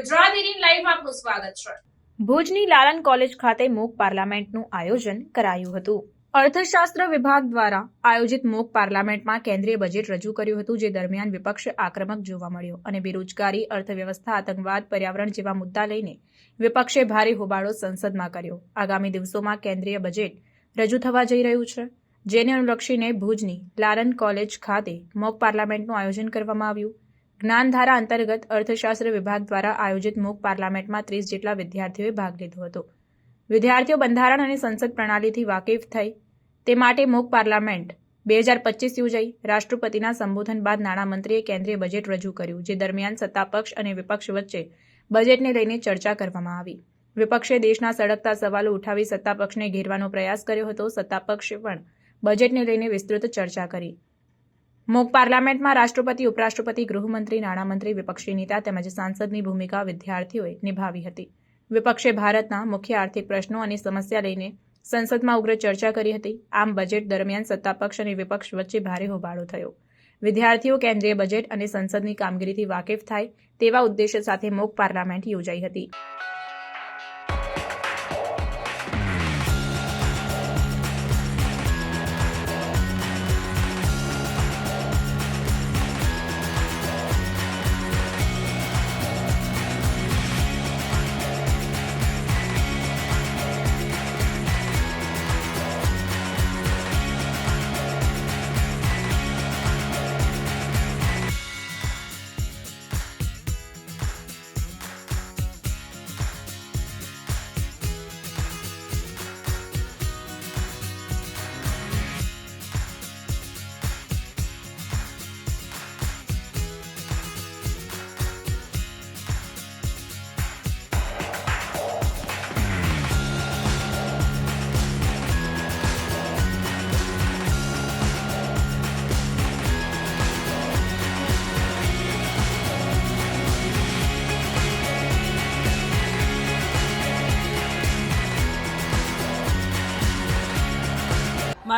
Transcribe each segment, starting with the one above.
ગુજરાત લાઈવમાં આપનું સ્વાગત છે. ભુજની લાલન કોલેજ ખાતે મોક પાર્લામેન્ટનું આયોજન કરાયું હતું. અર્થશાસ્ત્ર વિભાગ દ્વારા આયોજિત મોક પાર્લામેન્ટમાં કેન્દ્રીય બજેટ રજૂ કર્યું હતું, જે દરમિયાન વિપક્ષ આક્રમક જોવા મળ્યો અને બેરોજગારી, અર્થવ્યવસ્થા, આતંકવાદ, પર્યાવરણ જેવા મુદ્દા લઈને વિપક્ષે ભારે હોબાળો સંસદમાં કર્યો. આગામી દિવસોમાં કેન્દ્રીય બજેટ રજૂ થવા જઈ રહ્યું છે, જેને અનુલક્ષીને ભુજની લાલન કોલેજ ખાતે મોક પાર્લામેન્ટનું આયોજન કરવામાં આવ્યું. જ્ઞાનધારા અંતર્ગત અર્થશાસ્ત્ર વિભાગ દ્વારા આયોજિત મૂક પાર્લામેન્ટમાં ત્રીસ જેટલા વિદ્યાર્થીઓએ ભાગ લીધો હતો. વિદ્યાર્થીઓ બંધારણ અને સંસદ પ્રણાલીથી વાકેફ થઈ. તે માટે મૂક પાર્લામેન્ટ બે હજાર પચીસ યોજાઈ રાષ્ટ્રપતિના સંબોધન બાદ નાણામંત્રીએ કેન્દ્રીય બજેટ રજૂ કર્યું, જે દરમિયાન સત્તાપક્ષ અને વિપક્ષ વચ્ચે બજેટને લઈને ચર્ચા કરવામાં આવી. વિપક્ષે દેશના સળગતા સવાલો ઉઠાવી સત્તાપક્ષને ઘેરવાનો પ્રયાસ કર્યો હતો. સત્તાપક્ષે પણ બજેટને લઈને વિસ્તૃત ચર્ચા કરી. મોક પાર્લામેન્ટમાં રાષ્ટ્રપતિ, ઉપરાષ્ટ્રપતિ, ગૃહમંત્રી, નાણામંત્રી, વિપક્ષી નેતા તેમજ સાંસદની ભૂમિકા વિદ્યાર્થીઓએ નિભાવી હતી. વિપક્ષે ભારતના મુખ્ય આર્થિક પ્રશ્નો અને સમસ્યા લઈને સંસદમાં ઉગ્ર ચર્ચા કરી હતી. આમ બજેટ દરમિયાન સત્તાપક્ષ અને વિપક્ષ વચ્ચે ભારે હોબાળો થયો. વિદ્યાર્થીઓ કેન્દ્રીય બજેટ અને સંસદની કામગીરીથી વાકેફ થાય તેવા ઉદ્દેશ્ય સાથે મોક પાર્લામેન્ટ યોજાઈ હતી.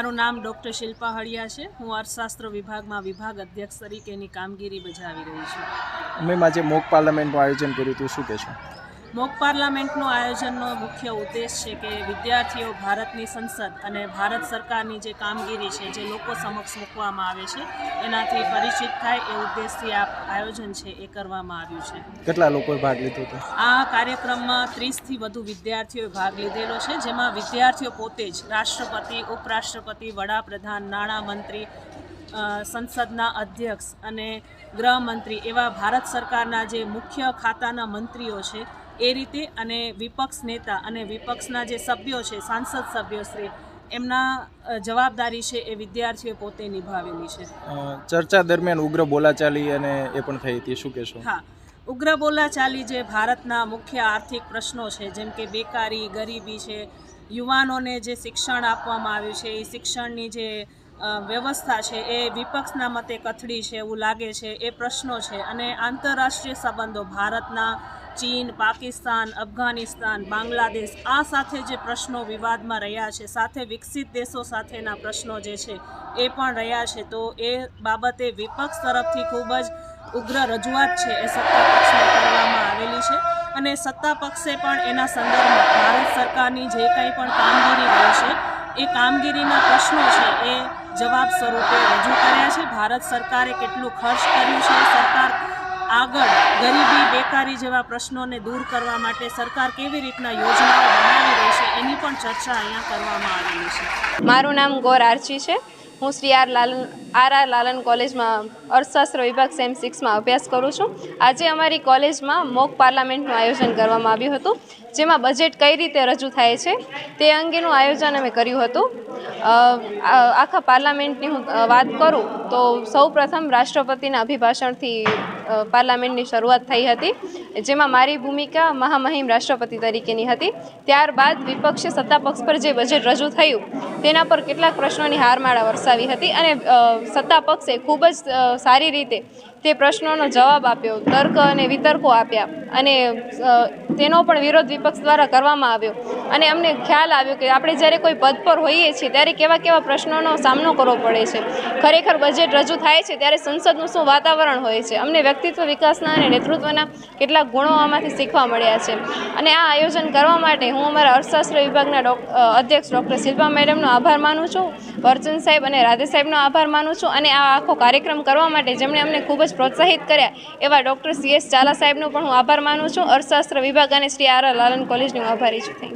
મારું નામ ડૉક્ટર શિલ્પા હળિયા છે. હું અર્થશાસ્ત્ર વિભાગમાં વિભાગ અધ્યક્ષ તરીકેની કામગીરી બજાવી રહી છું. અમે આજે મોક પાર્લામેન્ટનું આયોજન કર્યું હતું. શું કહેશો મોક પાર્લામેન્ટનું આયોજનનો મુખ્ય ઉદ્દેશ છે કે વિદ્યાર્થીઓ ભારતની સંસદ અને ભારત સરકારની જે કામગીરી છે જે લોકો સમક્ષ મૂકવામાં આવે છે એનાથી પરિચિત થાય એ ઉદ્દેશથી આ આયોજન છે એ કરવામાં આવ્યું છે. કેટલા લોકોએ ભાગ લીધો હતો? આ કાર્યક્રમમાં ત્રીસથી વધુ વિદ્યાર્થીઓએ ભાગ લીધેલો છે જેમાં વિદ્યાર્થીઓ પોતે જ રાષ્ટ્રપતિ ઉપરાષ્ટ્રપતિ વડાપ્રધાન નાણામંત્રી સંસદના અધ્યક્ષ અને ગૃહમંત્રી એવા ભારત સરકારના જે મુખ્ય ખાતાના મંત્રીઓ છે એ રીતે અને વિપક્ષ નેતા અને વિપક્ષના જે સભ્યો છે સાંસદ સભ્યોશ્રી એમના જવાબદારી છે એ વિદ્યાર્થીઓએ પોતે નિભાવેલી છે. ચર્ચા દરમિયાન ઉગ્ર બોલાચાલી અને એ પણ થઈ હતી શું કહેશો? હા. ઉગ્ર બોલાચાલી જે ભારતના મુખ્ય આર્થિક પ્રશ્નો છે જેમ કે બેકારી ગરીબી છે યુવાનોને જે શિક્ષણ આપવામાં આવ્યું છે એ શિક્ષણની જે વ્યવસ્થા છે, એ વિપક્ષના મતે કથળી છે એવું લાગે છે, એ પ્રશ્નો છે. અને આંતરરાષ્ટ્રીય સંબંધો, ભારતના, ચીન, પાકિસ્તાન, અફઘાનિસ્તાન, બાંગ્લાદેશ, આ સાથે જે પ્રશ્નો વિવાદમાં રહ્યા છે, સાથે વિકસિત દેશો સાથેના પ્રશ્નો જે છે, એ પણ રહ્યા છે. તો એ બાબતે વિપક્ષ તરફથી ખૂબ જ ઉગ્ર રજૂઆત છે, એ સત્તા પક્ષને કરવામાં આવેલી છે. અને સત્તા પક્ષે પણ એના સંદર્ભમાં ભારત સરકારની જે કંઈ પણ કામગીરી રહી છે, એ કામગીરીના પ્રશ્નો છે, એ જવાબ સ્વરૂપે રજૂ કર્યા છે. ભારત સરકારે કેટલું ખર્ચ કર્યું છે? સરકાર આગળ ગરીબી, બેકારી જેવા પ્રશ્નોને દૂર કરવા માટે સરકાર કેવી રીતના યોજનાઓ બનાવી રહી છે એની પણ ચર્ચા અહીંયા કરવામાં આવેલી છે. મારું નામ ગોર આરચી છે. હું Shri R Lalan R R Lalan કોલેજમાં અર્થશાસ્ત્ર વિભાગ સેમ સિક્સમાં અભ્યાસ કરું છું. આજે અમારી કોલેજમાં મોક પાર્લામેન્ટનું આયોજન કરવામાં આવ્યું હતું, જેમાં બજેટ કઈ રીતે રજૂ થાય છે તે અંગેનું આયોજન અમે કર્યું હતું. આખા પાર્લામેન્ટની હું વાત કરું તો સૌ પ્રથમ રાષ્ટ્રપતિના અભિભાષણથી પાર્લામેન્ટની શરૂઆત થઈ હતી, જેમાં મારી ભૂમિકા મહામહિમ રાષ્ટ્રપતિ તરીકેની હતી. ત્યારબાદ વિપક્ષે સત્તાપક્ષ પર જે બજેટ રજૂ થયું, તેના પર કેટલાક પ્રશ્નોની હારમાળા વરસાવી હતી અને સત્તાપક્ષે ખૂબ જ સારી રીતે તે પ્રશ્નોનો જવાબ આપ્યો. તર્ક અને વિતર્કો આપ્યા. અને તેનો પણ વિરોધ વિપક્ષ દ્વારા કરવામાં આવ્યો. અને અમને ખ્યાલ આવ્યો કે આપણે જ્યારે કોઈ પદ પર હોઈએ છીએ, ત્યારે કેવા કેવા પ્રશ્નોનો સામનો કરવો પડે છે. ખરેખર બજેટ રજૂ થાય છે, ત્યારે સંસદનું શું વાતાવરણ હોય છે? અમને વ્યક્તિત્વ વિકાસના અને નેતૃત્વના કેટલાક ગુણો આમાંથી શીખવા મળ્યા છે. અને આ આયોજન કરવા માટે હું અમારા અર્થશાસ્ત્ર વિભાગના અધ્યક્ષ ડૉક્ટર શિલ્પા મેડમનો આભાર માનું છું. વર્ચન સાહેબ અને રાધે સાહેબનો આભાર માનું છું અને આ આખો કાર્યક્રમ કરવા માટે જેમણે અમને ખૂબ જ પ્રોત્સાહિત કર્યા એવા ડૉક્ટર સી એસ ચાલા સાહેબનો પણ હું આભાર માનું છું અર્થશાસ્ત્ર વિભાગ અને શ્રી આર લાલન કોલેજની હું આભારી છું.